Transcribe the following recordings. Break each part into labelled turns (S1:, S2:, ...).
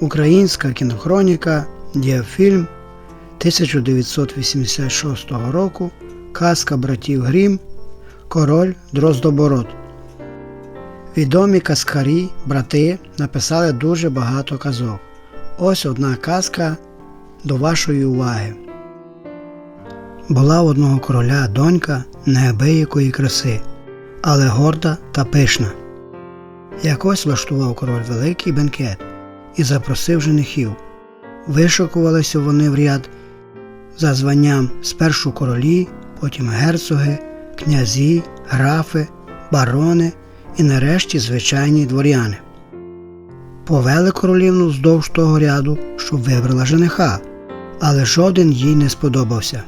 S1: Українська кінохроніка, діафільм 1986 року Казка братів Грім Король Дроздобород. Відомі казкарі, брати написали дуже багато казок. Ось одна казка до вашої уваги. Була одного короля донька неабиякої краси, але горда та пишна. Якось влаштував король великий бенкет і запросив женихів. Вишукувалися вони в ряд за званням спершу королі, потім герцоги, князі, графи, барони і нарешті звичайні дворяни. Повели королівну вздовж того ряду, щоб вибрала жениха, але жоден їй не сподобався.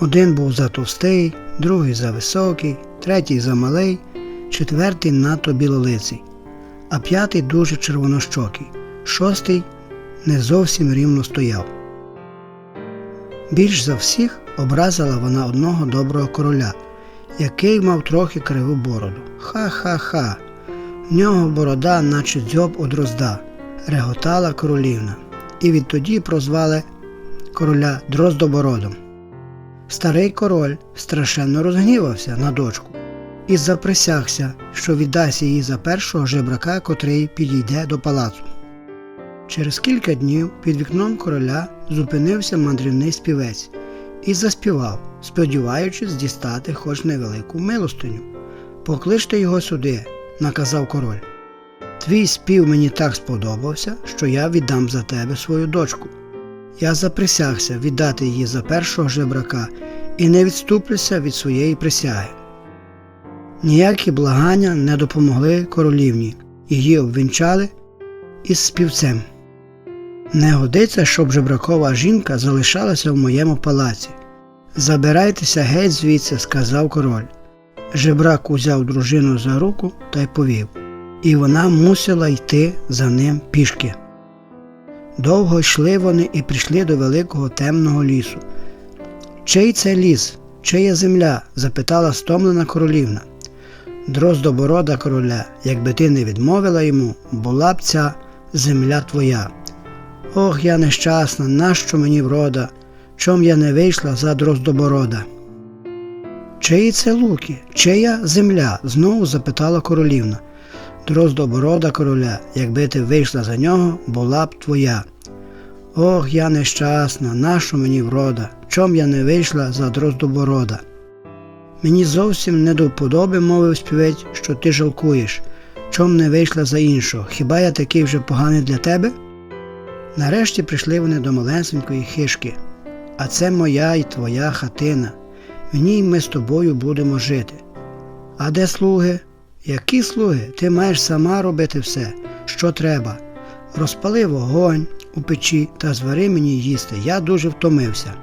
S1: Один був затовстий, другий зависокий, третій замалий, четвертий надто білолиций, а п'ятий дуже червонощокий, шостий не зовсім рівно стояв. Більш за всіх образила вона одного доброго короля, який мав трохи криву бороду. Ха-ха-ха. В нього борода, наче дзьоб у дрозда, реготала королівна, і відтоді прозвали короля Дроздобородом. Старий король страшенно розгнівався на дочку і заприсягся, що віддасть її за першого жебрака, котрий підійде до палацу. Через кілька днів під вікном короля зупинився мандрівний співець і заспівав, сподіваючись дістати хоч невелику милостиню. Покличте його сюди, наказав король. Твій спів мені так сподобався, що я віддам за тебе свою дочку. Я заприсягся віддати її за першого жебрака і не відступлюся від своєї присяги. Ніякі благання не допомогли королівні, її обвінчали із співцем. Не годиться, щоб жебракова жінка залишалася в моєму палаці. Забирайтеся геть звідси, сказав король. Жебрак узяв дружину за руку та й повів, і вона мусила йти за ним пішки. Довго йшли вони і прийшли до великого темного лісу. Чий це ліс, чия земля? запитала стомлена королівна. Дроздоборода короля, якби ти не відмовила йому, була б ця земля твоя. Ох, я нещасна, нащо мені врода, чом я не вийшла за Дроздоборода? Чиї це луки, чия земля? знову запитала королівна. Дроздоборода короля, якби ти вийшла за нього, була б твоя. Ох, я нещасна, нащо мені врода, чом я не вийшла за Дроздоборода? Мені зовсім не до вподоби, мовив співець, що ти жалкуєш, чом не вийшла за іншого, хіба я такий вже поганий для тебе? Нарешті прийшли вони до малесенької хишки, а це моя і твоя хатина. В ній ми з тобою будемо жити. А де слуги? Які слуги? Ти маєш сама робити все, що треба. Розпали вогонь у печі та звари мені їсти, я дуже втомився.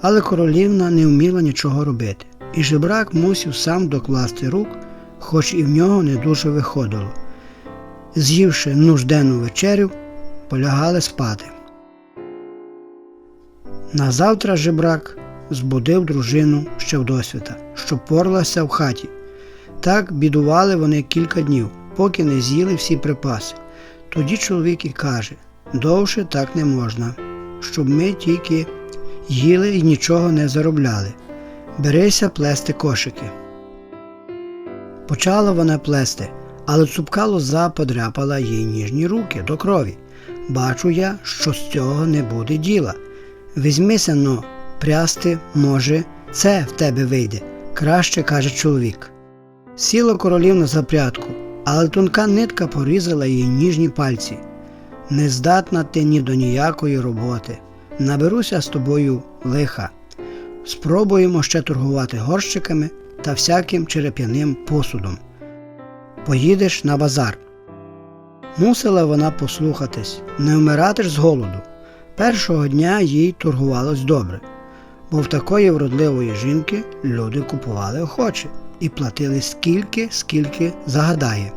S1: Але королівна не вміла нічого робити, і жебрак мусив сам докласти рук, хоч і в нього не дуже виходило. З'ївши нужденну вечерю, полягали спати. Назавтра жебрак збудив дружину ще вдосвіта, що порлася в хаті. Так бідували вони кілька днів, поки не з'їли всі припаси. Тоді чоловік і каже довше так не можна, щоб ми тільки їли і нічого не заробляли. Берися плести кошики. Почала вона плести, але цупка лоза подряпала їй ніжні руки до крові. Бачу я, що з цього не буде діла. Візьмися но, прясти, може, це в тебе вийде, краще каже чоловік. Сіла королівна за прядку, але тонка нитка порізала їй ніжні пальці. Не здатна ти ні до ніякої роботи. Наберуся з тобою лиха. Спробуємо ще торгувати горщиками та всяким череп'яним посудом. Поїдеш на базар. Мусила вона послухатись, не вмирати ж з голоду. Першого дня їй торгувалось добре, бо в такої вродливої жінки люди купували охоче і платили скільки, скільки загадає.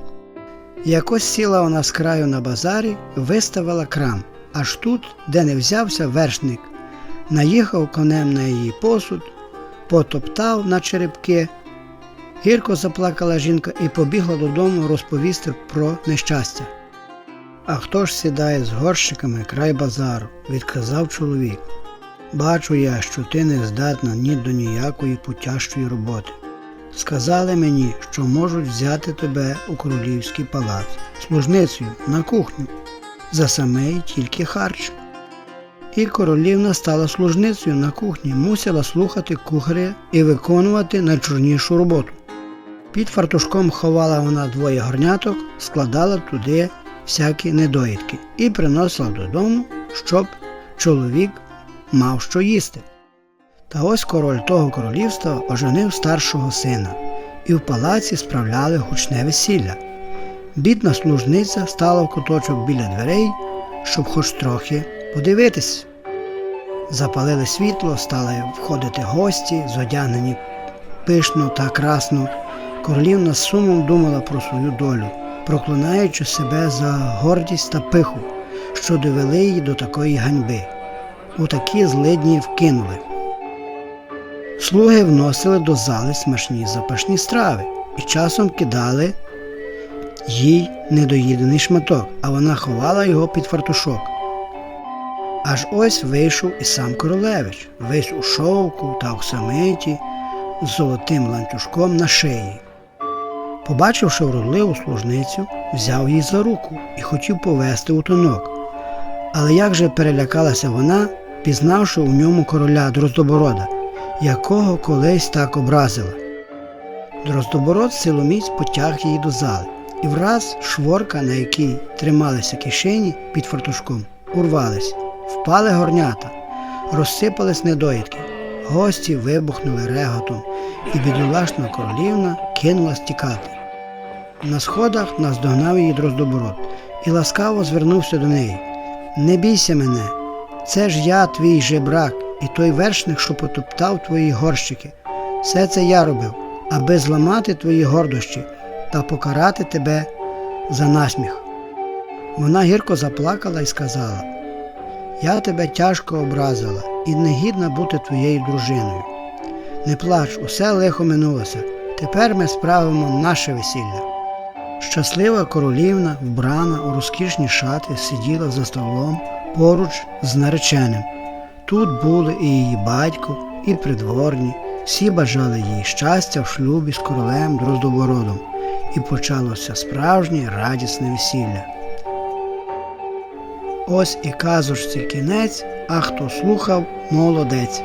S1: Якось сіла вона з краю на базарі, виставила крам, аж тут, де не взявся вершник, наїхав конем на її посуд, потоптав на черепки. Гірко заплакала жінка і побігла додому розповісти про нещастя. А хто ж сідає з горщиками край базару? відказав чоловік. Бачу я, що ти не здатна ні до ніякої путящої роботи. Сказали мені, що можуть взяти тебе у королівський палац служницею на кухню за самий тільки харч. І королівна стала служницею на кухні, мусила слухати кухаря і виконувати найчорнішу роботу. Під фартушком ховала вона двоє горняток, складала туди всякі недоїдки і приносила додому, щоб чоловік мав що їсти. Та ось король того королівства оженив старшого сина, і в палаці справляли гучне весілля. Бідна служниця стала в куточок біля дверей, щоб хоч трохи подивитись. Запалили світло, стали входити гості, зодягнені пишно та красно. Королівна з сумом думала про свою долю, проклинаючи себе за гордість та пиху, що довели її до такої ганьби. У такі злидні вкинули. Слуги вносили до зали смачні запашні страви і часом кидали їй недоїдений шматок, а вона ховала його під фартушок. Аж ось вийшов і сам королевич, весь у шовку та оксамиті, з золотим ланцюжком на шиї. Побачивши вродливу служницю, взяв її за руку і хотів повести у тонок. Але як же перелякалася вона, пізнавши у ньому короля Дроздоборода, якого колись так образила. Дроздобород силоміць потяг її до зали, і враз шворка, на якій трималися кишені під фартушком, урвались, впали горнята, розсипались недоїдки. Гості вибухнули реготом, і бідолашна королівна кинулась тікати. На сходах наздогнав її Дроздобород і ласкаво звернувся до неї. Не бійся мене, це ж я твій жебрак, і той вершник, що потоптав твої горщики. Все це я робив, аби зламати твої гордощі та покарати тебе за насміх. Вона гірко заплакала і сказала: Я тебе тяжко образила і не гідна бути твоєю дружиною. Не плач, усе лихо минулося. Тепер ми справимо наше весілля. Щаслива королівна, вбрана у розкішні шати, сиділа за столом поруч з нареченим. Тут були і її батько, і придворні, всі бажали їй щастя в шлюбі з королем Дроздобородом, і почалося справжнє радісне весілля. Ось і казочці кінець, а хто слухав, молодець.